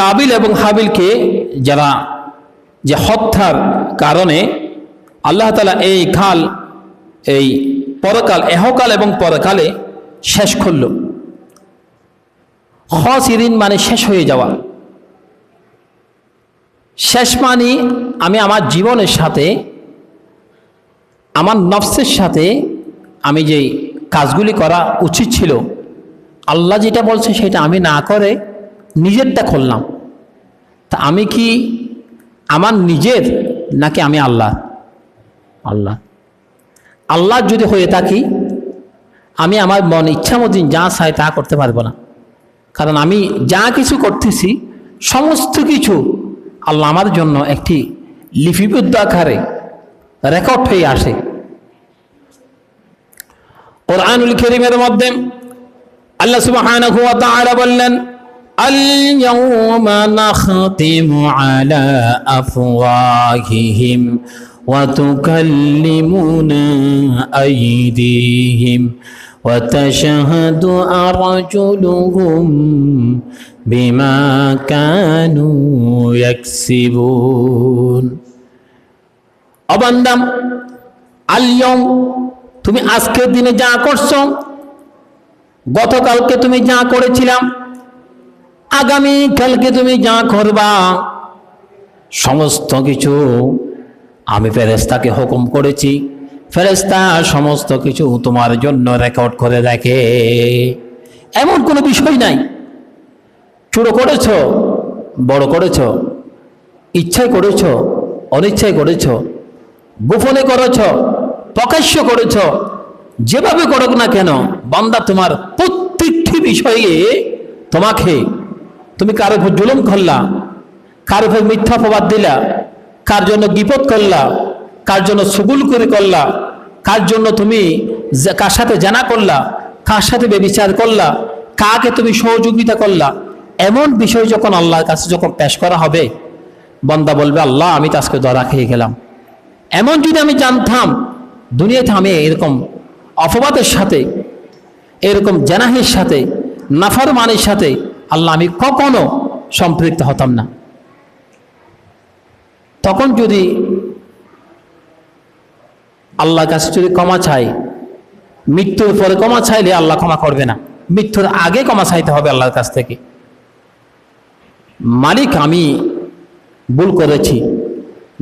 কাবিল এবং হাবিলকে যারা যে হত্যার কারণে আল্লাহ তালা এই কাল, এই পরকাল, এহকাল এবং পরকালে শেষ করল। হসিরিন মানে শেষ হয়ে যাওয়া। শেষ মানে আমি আমার জীবনের সাথে, আমার নফসের সাথে আমি যে কাজগুলি করা উচিত ছিল, আল্লাহ যেটা বলছে সেটা আমি না করে নিজেরটা খুললাম। তা আমি কি আমার নিজের নাকি আমি আল্লাহ? আল্লাহ। আল্লাহ যদি হয়ে থাকি, আমি আমার মন ইচ্ছা মতন যা চাই তা করতে পারব না। কারণ আমি যা কিছু করতেছি, সমস্ত কিছু আল্লাহ আমার জন্য একটি লিপিবদ্ধ আকারে রেকর্ড হয়ে আসে। ওর কোরআনুল করিমের মধ্যে আল্লাহ তাআলা বললেন اليوم نختم على أفواههم وتكلمنا أيديهم وتشهد أرجلهم بما كانوا يكسبون অবান্দাম আলিয়ম তুমি আজকের দিনে যা করছো গতকালকে তুমি যা করেছিলাম আগামী কালকে তুমি যা করবা, সমস্ত কিছু আমি ফেরেস্তাকে হুকুম করেছি। ফেরেস্তা সমস্ত কিছু তোমার জন্য রেকর্ড করে রাখে। এমন কোনো বিষয় নাই। চুরো করেছ, বড় করেছ ইচ্ছায় করেছ, অনিচ্ছায় করেছ, গোপনে করেছ, প্রকাশ্য করেছ, যেভাবে করুক না কেন, বান্দা তোমার প্রত্যেকটি বিষয়ে তোমাকে তুমি কার উপর জুলুম করলা, কার উপর মিথ্যা প্রবাদ দিলা, কার জন্য বিপদ করলা, কার জন্য সুগুল করে করলা, কার জন্য তুমি কার সাথে জানা করলা, কার সাথে বেবিচার করলা, কাকে তুমি সহযোগিতা করলা, এমন বিষয় যখন আল্লাহর কাছে যখন পেশ করা হবে, বন্দা বলবে, আল্লাহ, আমি তো আজকে ধরা খেয়ে গেলাম। এমন যদি আমি জানতাম, দুনিয়াতে আমি এরকম অপবাদের সাথে, এরকম জানাহের সাথে নাফার মানের সাথে আল্লাহ আমি কখনো সম্পৃক্ত হতাম না। তখন যদি আল্লাহর কাছে যদি ক্ষমা চাই, মৃত্যুর পরে ক্ষমা চাইলে আল্লাহ ক্ষমা করবে না। মৃত্যুর আগে ক্ষমা চাইতে হবে আল্লাহর কাছ থেকে। মালিক, আমি ভুল করেছি।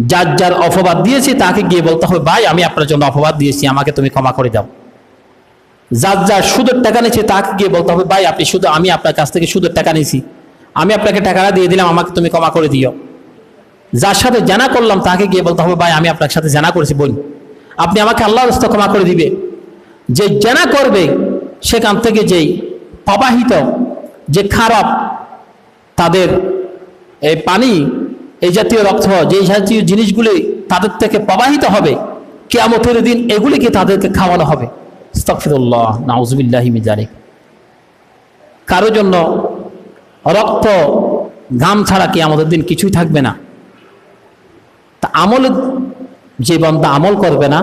যার যার অপবাদ দিয়েছি তাকে গিয়ে বলতে হবে, ভাই, আমি আপনার জন্য অপবাদ দিয়েছি, আমাকে তুমি ক্ষমা করে দাও। যার যার সুদের টাকা নিয়েছে তাকে গিয়ে বলতে হবে, ভাই, আপনি শুধু আমি আপনার কাছ থেকে সুদের টাকা নিয়েছি। আমি আপনাকে টাকাটা দিয়ে দিলাম, আমাকে তুমি ক্ষমা করে দিও। যার সাথে জানা করলাম, তাকে গিয়ে বলতে হবে, ভাই, আমি আপনার সাথে জানা করেছি বলি আপনি আমাকে আল্লাহর রাস্তা ক্ষমা করে দিবে। যে জানা করবে, সেখান থেকে যেই প্রবাহিত, যে খারাপ তাদের এই পানি, এই জাতীয় রক্ত, যে জাতীয় জিনিসগুলি তাদের থেকে প্রবাহিত হবে, কেয়ামতের দিন এগুলিকে তাদেরকে খাওয়ানো হবে। স্তফিরুল্লাহ নাউজবিল্লাহি কারও জন্য রক্ত, ঘাম ছাড়া কি আমাদের দিন কিছুই থাকবে না। তা আমল, যে বন্দা আমল করবে না,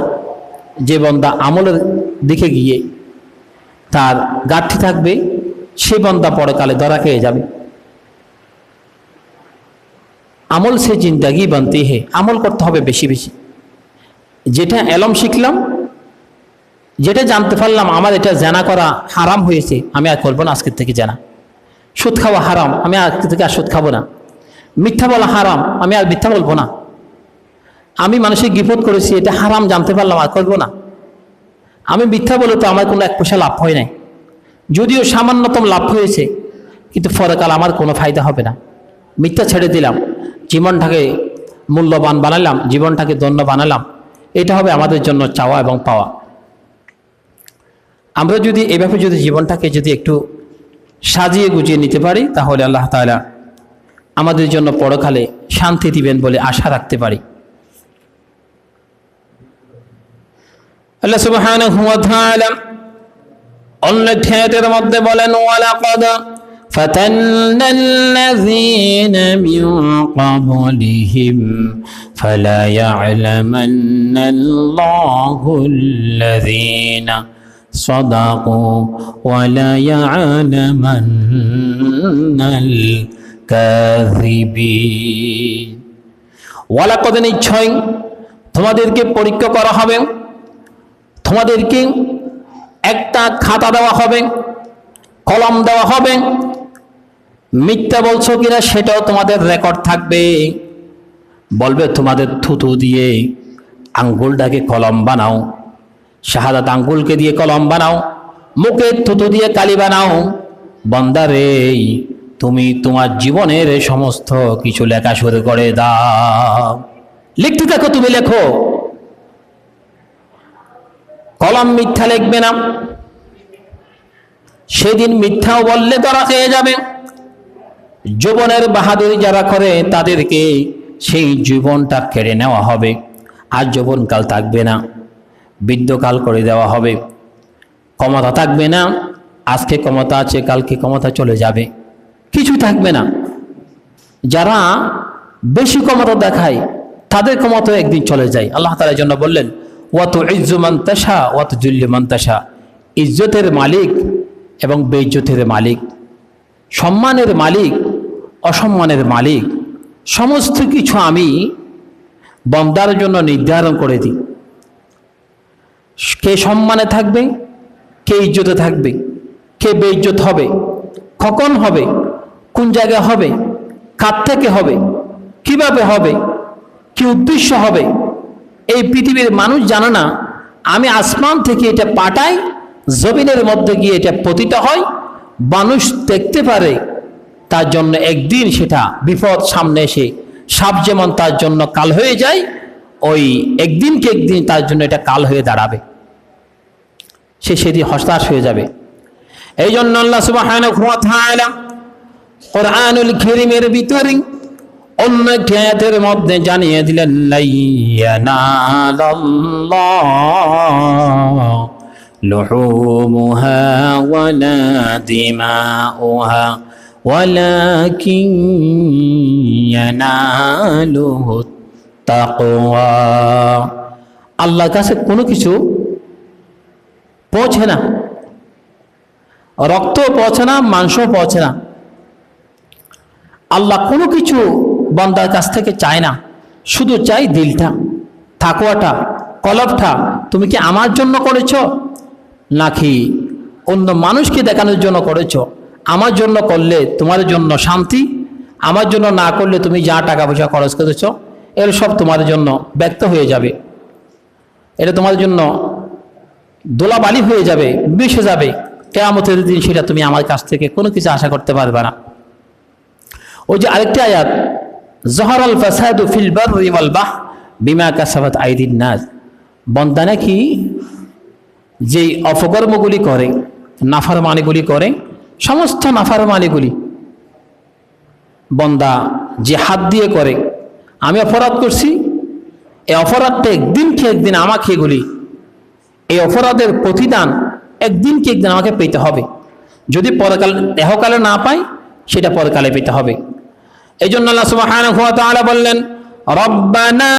যে বন্দা আমলের দিকে গিয়ে তার গাঠি থাকবে, সে বন্দা পরকালে ধরা খেয়ে যাবে। আমল সে জিন্দাগি বানতে হে, আমল করতে হবে বেশি বেশি। যেটা এলম শিখলাম যেটা জানতে পারলাম, আমার এটা জানা করা হারাম হয়েছে, আমি আর করব না আজকের থেকে জানা। সুদ খাওয়া হারাম, আমি আজকে থেকে আর সুদ খাব না। মিথ্যা বলা হারাম, আমি আর মিথ্যা বলব না। আমি মানুষের গিফট করেছি, এটা হারাম, জানতে পারলাম, আর করব না। আমি মিথ্যা বলে তো আমার কোনো এক পয়সা লাভ হয় নাই। যদিও সামান্যতম লাভ হয়েছে, কিন্তু পরকাল আমার কোনো ফায়দা হবে না। মিথ্যা ছেড়ে দিলাম, জীবনটাকে মূল্যবান বানালাম, জীবনটাকে ধন্য বানালাম। এটা হবে আমাদের জন্য চাওয়া এবং পাওয়া। আমরা যদি এভাবে যদি জীবনটাকে যদি একটু সাজিয়ে গুজিয়ে নিতে পারি তাহলে আল্লাহ তাআলা আমাদের জন্য পরকালে শান্তি দিবেন বলে আশা রাখতে পারি আল্লাহ সুবহানাহু ওয়া তাআলা অন্য ক্ষেতের মধ্যে বলেন ওয়ালাকাদ فتنا الذين من قبلهم فلا يعلمن الله الذين صدقوا ولا يعلمن الكاذبين ওয়ালাকদ নিশ্চয় তোমাদেরকে পরীক্ষা করা হবে তোমাদেরকে একটা খাতা দেওয়া হবে কলম দেওয়া হবে মিথ্যা বলছো কিনা সেটাও তোমাদের রেকর্ড থাকবে বলবে তোমাদের থুতু দিয়ে আঙ্গুলটাকে কলম বানাও শাহাদাত আঙ্গুলকে দিয়ে কলম বানাও, মুখে থুতু দিয়ে কালি বানাও। বন্দারে, তুমি তোমার জীবনের সমস্ত কিছু লেখা শুরু করে দাও। লিখতে থাকো তুমি লেখো। কলম মিথ্যা লিখবে না। সেদিন মিথ্যাও বললে ধরা খেয়ে যাবে। যৌবনের বাহাদুরি যারা করে, তাদেরকে সেই জীবনটা কেড়ে নেওয়া হবে। আর যৌবনকাল থাকবে না। বৃদ্ধকাল করে দেওয়া হবে। ক্ষমতা থাকবে না, আজকে ক্ষমতা আছে, কালকে ক্ষমতা চলে যাবে। কিছু থাকবে না। যারা বেশি ক্ষমতা দেখায়, তাদের ক্ষমতা একদিন চলে যায়। আল্লাহ তালার জন্য বললেন ওয়াত ইজ্জু মান্তাসা ওয়াত জুল্লি মান্তাসা ইজ্জতের মালিক এবং বেইজ্জতের মালিক, সম্মানের মালিক, অসম্মানের মালিক, সমস্ত কিছু আমি বন্দার জন্য নির্ধারণ করে দিই। কে সম্মানে থাকবে, কে ইজ্জতে থাকবে, কে বেইজ্জত হবে কখন হবে, কোন জায়গায় হবে, কার থেকে হবে, কীভাবে হবে, কি উদ্দেশ্য হবে, এই পৃথিবীর মানুষ জানে না। আমি আসমান থেকে এটা পাঠাই, জমিনের মধ্যে গিয়ে এটা পতিত হয়, মানুষ দেখতে পারে তার জন্য একদিন সেটা বিপদ সামনে এসে সাপ যেমন তার জন্য কাল হয়ে যায়, ওই একদিনকে একদিন তার জন্য এটা কাল হয়ে দাঁড়াবে। সে সেদিন হতাশ হয়ে যাবে এই জন্য আল্লাহ সুবহানাহু ওয়া তাআলা কোরআনুল কারীমের ভিতরে অন্য একটি আয়াতের মধ্যে জানিয়ে দিলেন লাইয়ানালাল্লাহ لحومها ولا دماؤها ولكن يناله التقوى আল্লাহর কাছে কোনো কিছু পৌঁছে না। রক্ত পৌঁছে না মাংসও পৌঁছে না। আল্লাহ কোনো কিছু বন্দার কাছ থেকে চায় না, শুধু চাই দিলটা থাকুয়াটা কলবটা। তুমি কি আমার জন্য করেছ? নাকি অন্য মানুষকে দেখানোর জন্য করেছ? আমার জন্য করলে তোমার জন্য শান্তি, আমার জন্য না করলে তুমি যা টাকা পয়সা খরচ করেছ, এর সব তোমার জন্য ব্যক্ত হয়ে যাবে। এটা তোমার জন্য দোলাবালি হয়ে যাবে মিশে যাবে। কেয়ামতের দিন সেটা তুমি আমার কাছ থেকে কোনো কিছু আশা করতে পারবে না। ওই যে আরেকটি আয়াত, জহরাল ফাসাদু ফিল বাররি ওয়াল বাহ বিমা কাসাবাত আইদিন নাস। বন্দা নাকি যেই অপকর্মগুলি করে, নাফারমানিগুলি করে, সমস্ত নাফার নাফারমানিগুলি, বন্দা যে হাত দিয়ে করে, আমি অপরাধ করছি এই অপরাধটা একদিন কি একদিন আমাকে এগুলি এই অপরাধের প্রতিদান একদিন কি একদিন আমাকে পেতে হবে। যদি পরকাল দেহকালে না পাই, সেটা পরকালে পেতে হবে। এই জন্য আল্লাহ তাআলা বললেন, রব্বানা